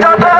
جاتے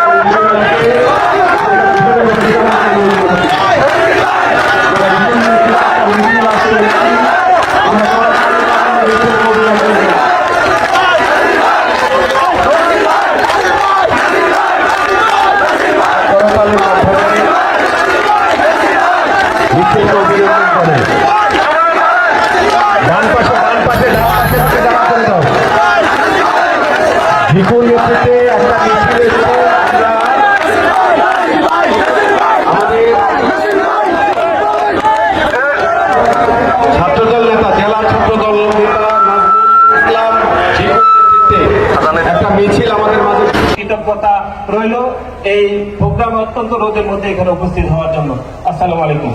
কৃতজ্ঞতা রইল। এই প্রোগ্রামে অত্যন্ত রোদের মধ্যে এখানে উপস্থিত হওয়ার জন্য। আসসালাম আলাইকুম।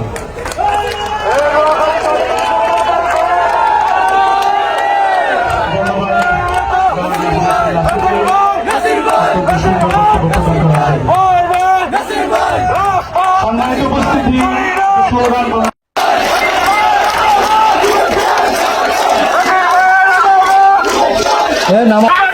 সম্মানিত উপস্থিতি নামা